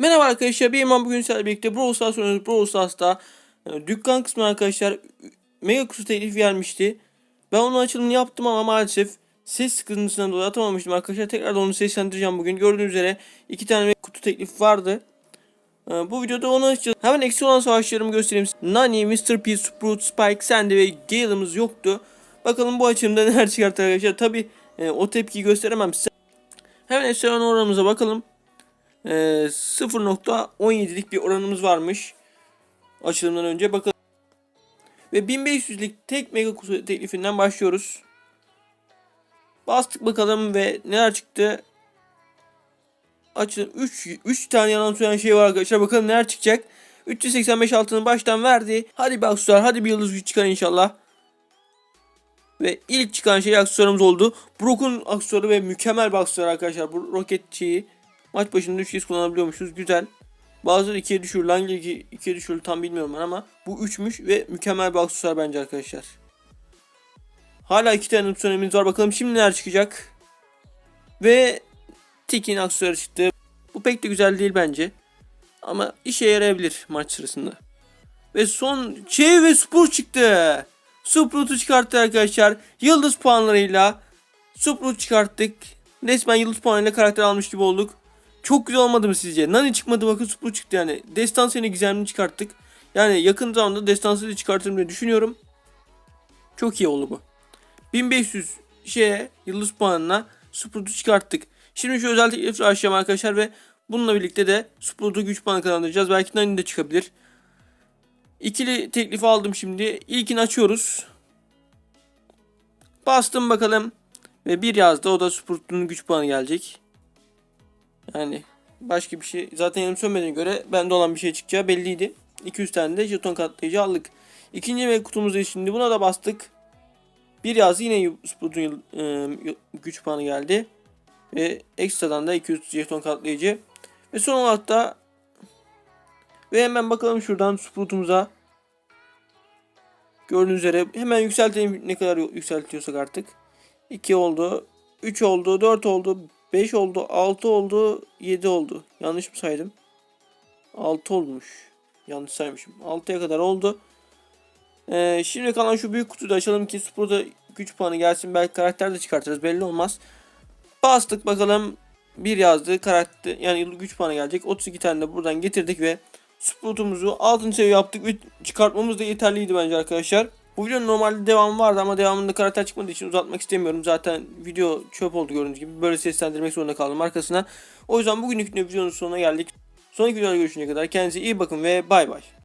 Merhaba arkadaşlar, bir imam bugün sizlerle birlikte Brawl Stars oynuyoruz. Brawl Stars'ta e, dükkan kısmı arkadaşlar mega kutu teklif gelmişti. Ben onun açılımını yaptım ama maalesef ses sıkıntısından dolayı atamamıştım arkadaşlar. Tekrar onu seslendireceğim bugün. Gördüğünüz üzere iki tane kutu teklif vardı. E, Bu videoda onu açacağız. Hemen eksi olan savaşlarımı göstereyim. Nani, Mr. P, Sprout, Spike, Sandy ve Gale'ımız yoktu. Bakalım bu açılımda neler çıkarttı arkadaşlar. Tabi o tepkiyi gösteremem size. Hemen eksi olan oranımıza bakalım. Ee, 0.17'lik bir oranımız varmış. Açılımdan önce bakalım. Ve 1500'lik tek mega kutu teklifinden başlıyoruz. Bastık bakalım ve neler çıktı. Açılım 3 3 tane yalan söyleyen şey var arkadaşlar. Bakalım neler çıkacak. 385 altını baştan verdi. Hadi bir aksesuar, hadi bir yıldız çıkar inşallah. Ve ilk çıkan şey aksesuarımız oldu. Brock'un aksesuarı ve mükemmel bir aksesuar arkadaşlar. Bu roketçiyi Maç başında 3 kez kullanabiliyormuşuz. Güzel. Bazıları 2'ye düşürüldü. Hangi 2'ye düşürüldü tam bilmiyorum ben ama bu 3'müş ve mükemmel bir aksesuar bence arkadaşlar. Hala 2 tane opsiyonumuz var. Bakalım şimdi neler çıkacak. Ve Tikin aksesuarı çıktı. Bu pek de güzel değil bence. Ama işe yarayabilir maç sırasında. Ve son şey ve spor çıktı. Sprout'u çıkarttı arkadaşlar. Yıldız puanlarıyla Sprout çıkarttık. Resmen yıldız puanıyla karakter almış gibi olduk. Çok güzel olmadı mı sizce? Nani çıkmadı bakın Sprout çıktı yani. Destan seni gizemini çıkarttık. Yani yakın zamanda destansını çıkartırım diye düşünüyorum. Çok iyi oldu bu. 1500 şeye yıldız puanına Sprout'u çıkarttık. Şimdi şu özel teklifle açacağım arkadaşlar ve bununla birlikte de Sprout'u güç puanı kazandıracağız. Belki Nani de çıkabilir. İkili teklifi aldım şimdi. İlkini açıyoruz. Bastım bakalım. Ve bir yazdı. O da Sprout'un güç puanı gelecek. Yani başka bir şey. Zaten yanım sönmediğine göre bende olan bir şey çıkacağı belliydi. 200 tane de jeton katlayıcı aldık. İkinci ve kutumuzda şimdi buna da bastık. Bir yazdı yine Sprout'un e, güç puanı geldi. Ve ekstradan da 200 jeton katlayıcı. Ve son olarak da ve hemen bakalım şuradan Sprout'umuza. Gördüğünüz üzere hemen yükseltelim ne kadar yükseltiyorsak artık. 2 oldu, 3 oldu, 4 oldu, 5 oldu, 6 oldu, 7 oldu. Yanlış mı saydım? 6 olmuş. Yanlış saymışım. 6'ya kadar oldu. Ee, şimdi kalan şu büyük kutuyu da açalım ki Sprout'a güç puanı gelsin. Belki karakter de çıkartırız belli olmaz. Bastık bakalım. Bir yazdı karakter yani güç puanı gelecek. 32 tane de buradan getirdik ve Sprout'umuzu 6. seviye yaptık ve çıkartmamız da yeterliydi bence arkadaşlar. Bu videonun normalde devamı vardı ama devamında karakter çıkmadığı için uzatmak istemiyorum. Zaten video çöp oldu gördüğünüz gibi. Böyle seslendirmek zorunda kaldım arkasına. O yüzden bugünlük videonun sonuna geldik. Sonraki videoda görüşene kadar kendinize iyi bakın ve bay bay.